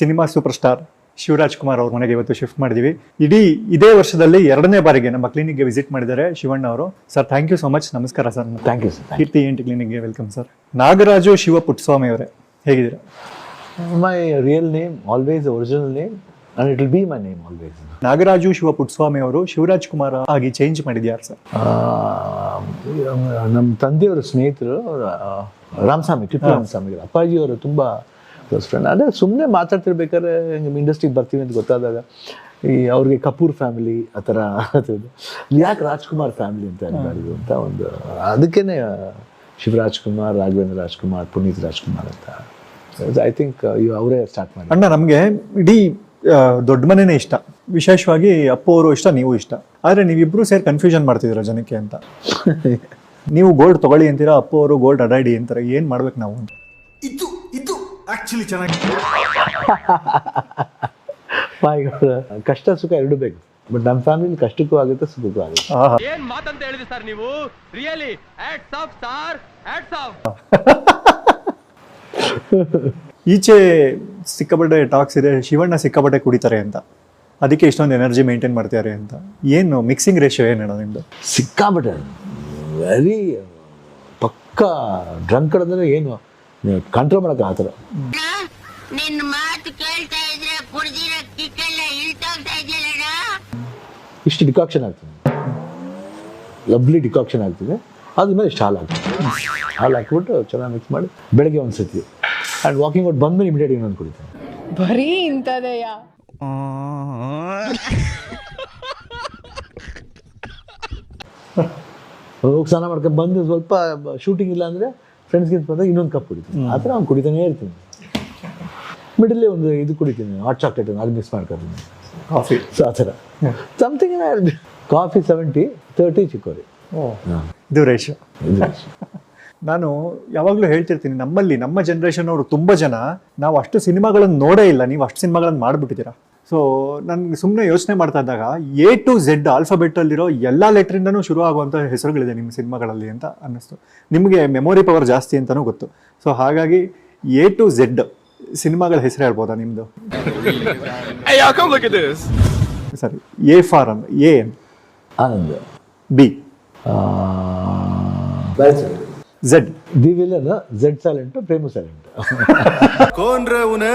Cinema super star Shivaraj Kumar ಅವ್ರ ಮನೆಗೆ ಇವತ್ತು ಶಿಫ್ಟ್ ಮಾಡಿದೀವಿ. ಇಡೀ ಇದೇ ವರ್ಷದಲ್ಲಿ ಎರಡನೇ ಬಾರಿಗೆ ನಮ್ಮ ಕ್ಲಿನಿಕ್ಗೆ ವಿಸಿಟ್ ಮಾಡಿದ್ದಾರೆ ಶಿವಣ್ಣ ಅವರು. Sir thank you so much ನಮಸ್ಕಾರ sir. Thank you sir Keerthi ENT ಕ್ಲಿನಿಕ್ಗೆ welcome sir Nagaraju Shiva Puttaswamy ಅವರೇ ಹೇಗಿದ್ದೀರಾ? My real name always original name and it will be my name always Nagaraju Shiva Puttaswamy ಅವರು ಶಿವರಾಜ್ ಕುಮಾರ್ ಆಗಿ ಚೇಂಜ್ ಮಾಡಿದ್ಯಾರು ಸರ್ ನಮ್ಮ ತಂದೆಯವರ ಸ್ನೇಹಿತರು ರಾಮಸ್ವಾಮಿ ಟಿಪ್ಪು ರಾಮಸ್ವಾಮಿ ಅಪ್ಪಾಜಿ ಅವರು ತುಂಬ ಕ್ಲೋಸ್ ಫ್ರೆಂಡ್ ಅಂದರೆ ಸುಮ್ಮನೆ ಮಾತಾಡ್ತಿರ್ಬೇಕಾದ್ರೆ ಹಿಂಗೆ ಇಂಡಸ್ಟ್ರಿಗೆ ಬರ್ತೀವಿ ಅಂತ ಗೊತ್ತಾದಾಗ ಈ ಅವ್ರಿಗೆ ಕಪೂರ್ ಫ್ಯಾಮಿಲಿ ಆ ಥರ ಯಾಕೆ ರಾಜ್ಕುಮಾರ್ ಫ್ಯಾಮಿಲಿ ಅಂತ ಅನ್ಬಾರ್ದು ಅಂತ ಒಂದು ಅದಕ್ಕೇ ಶಿವರಾಜ್ ಕುಮಾರ್ ರಾಘವೇಂದ್ರ ರಾಜ್ಕುಮಾರ್ ಪುನೀತ್ ರಾಜ್ಕುಮಾರ್ ಅಂತ ಐ ಥಿಂಕ್ ಇವು ಅವರೇ ಸ್ಟಾರ್ಟ್ ಮಾಡಿ ಅಣ್ಣ ನಮಗೆ ಇಡೀ ದೊಡ್ಡ ಮನೆನೇ ಇಷ್ಟ. ವಿಶೇಷವಾಗಿ ಅಪ್ಪು ಅವರು ಇಷ್ಟ ನೀವು ಇಷ್ಟ. ಆದರೆ ನೀವಿಬ್ಬರು ಸೇರಿ ಕನ್ಫ್ಯೂಷನ್ ಮಾಡ್ತಿದ್ದೀರಾ ಜನಕ್ಕೆ ಅಂತ. ನೀವು ಗೋಲ್ಡ್ ತಗೊಳ್ಳಿ ಅಂತೀರಾ ಅಪ್ಪು ಅವರು ಗೋಲ್ಡ್ ಅಡಾಡಿ ಅಂತಾರೆ ಏನು ಮಾಡ್ಬೇಕು ನಾವು ಇದು ಆಕ್ಚುಲಿ ಚೆನ್ನಾಗಿ. ಕಷ್ಟ ಸುಖ ಎರಡು ಬೇಕು. ಬಟ್ ನಮ್ಮ ಫ್ಯಾಮಿಲಿ ಕಷ್ಟಕ್ಕೂ ಆಗುತ್ತೆ ಸುಖಕ್ಕೂ ಆಗುತ್ತೆ. ಏನ್ ಮಾತಂತ ಹೇಳಿದ್ರಿ ಸರ್ ನೀವು? Really hats off star hats off ಈಚೆ ಸಿಕ್ಕಾಪಟ್ಟೆ ಟಾಕ್ಸ್ ಇದೆ ಶಿವಣ್ಣ ಸಿಕ್ಕಾಪಟ್ಟೆ ಕುಡಿತಾರೆ ಅಂತ. ಅದಕ್ಕೆ ಇಷ್ಟೊಂದು ಎನರ್ಜಿ ಮೇಂಟೈನ್ ಮಾಡ್ತಾರೆ ಅಂತ. ಏನು ಮಿಕ್ಸಿಂಗ್ ರೇಷಿಯೋ ಏನೇನೋ ನಿಮ್ದು? ಸಿಕ್ಕಾಪಟ್ಟೆ ವೆರಿ ಪಕ್ಕ ಡ್ರಂಕ್ ಅಂದ್ರೆ ಏನು ಕಂಟ್ರೋಲ್ ಮಾಡಕ್ಕೆ ಆ ಥರ. ನಿನ್ನ ಮಾತು ಕೇಳ್ತಾ ಇದ್ರೆ ಕುಡ್ದಿರೋ ಕಿಕ್ಕೆಲ್ಲ ಇಳ್ತೋಗ್ತಾ ಇದೆಯಲ್ಲಣ್ಣ ಇಷ್ಟು ಡಿಕಾಕ್ಷನ್ ಆಗ್ತದೆ. ಲವ್ಲಿ ಡಿಕಾಕ್ಷನ್ ಆಗ್ತದೆ. ಅದ್ಮೇಲೆ ಇಷ್ಟು ಹಾಲು ಹಾಕ್ತದೆ ಹಾಲು ಹಾಕ್ಬಿಟ್ಟು ಚೆನ್ನಾಗಿ ಮಿಕ್ಸ್ ಮಾಡಿ ಬೆಳಗ್ಗೆ ಒಂದು ಸತಿ ಆ್ಯಂಡ್ ವಾಕಿಂಗ್ ಔಟ್ ಬಂದ್ಮೇಲೆ ಇಮಿಡಿಯೇಟ್ ಇನ್ನೊಂದು ಕುಡಿತೀನಿ. ಬರೀ ಇಂಥದೆಯ? ಹೋಗಿ ಸ್ನಾನ ಮಾಡ್ಕೊಂಡು ಬಂದು ಸ್ವಲ್ಪ ಶೂಟಿಂಗ್ ಇಲ್ಲ ಅಂದರೆ ಫ್ರೆಂಡ್ಸ್ಗೆ ಬಂದಾಗ ಇನ್ನೊಂದು ಕಪ್ ಕುಡಿತೀನಿ. ಆ ಥರ ಅವ್ನು ಕುಡಿತಾನೇ ಇರ್ತೀನಿ. ಮಿಡಲ್ಲಿ ಒಂದು ಇದು ಕುಡಿತೀನಿ ಹಾಟ್ ಚಾಕ್ಲೇಟ್ ಅದು ಮಿಕ್ಸ್ ಮಾಡ್ಕೊತೀನಿ. ಕಾಫಿ ಸೊ ಆ ಥರ. Something coffee seventy thirty chicory ಓ. ಇದು ನಾನು ಯಾವಾಗಲೂ ಹೇಳ್ತಿರ್ತೀನಿ ನಮ್ಮಲ್ಲಿ ನಮ್ಮ ಜನ್ರೇಷನ್ ಅವರು ತುಂಬ ಜನ ನಾವು ಅಷ್ಟು ಸಿನಿಮಾಗಳನ್ನು ನೋಡೇ ಇಲ್ಲ ನೀವು ಅಷ್ಟು ಸಿನಿಮಾಗಳನ್ನು ಮಾಡಿಬಿಟ್ಟಿದ್ದೀರಾ? ಸೊ ನನಗೆ ಸುಮ್ಮನೆ ಯೋಚನೆ ಮಾಡ್ತಾ ಇದ್ದಾಗ ಎ ಟು ಝೆಡ್ ಆಲ್ಫಾಬೆಟ್ಟಲ್ಲಿರೋ ಎಲ್ಲ ಲೆಟ್ರಿಂದನೂ ಶುರು ಆಗುವಂಥ ಹೆಸರುಗಳಿದೆ ನಿಮ್ಮ ಸಿನಿಮಾಗಳಲ್ಲಿ ಅಂತ ಅನ್ನಿಸ್ತು. ನಿಮಗೆ ಮೆಮೊರಿ ಪವರ್ ಜಾಸ್ತಿ ಅಂತಲೂ ಗೊತ್ತು. ಸೊ ಹಾಗಾಗಿ ಎ ಟು ಝೆಡ್ ಸಿನಿಮಾಗಳ ಹೆಸರು ಹೇಳ್ಬೋದಾ ನಿಮ್ಮದು ಸರಿ A for an A Anand. B Z the villain Z silent Prema silent ಕೋನ್ರೆ ಉನೇ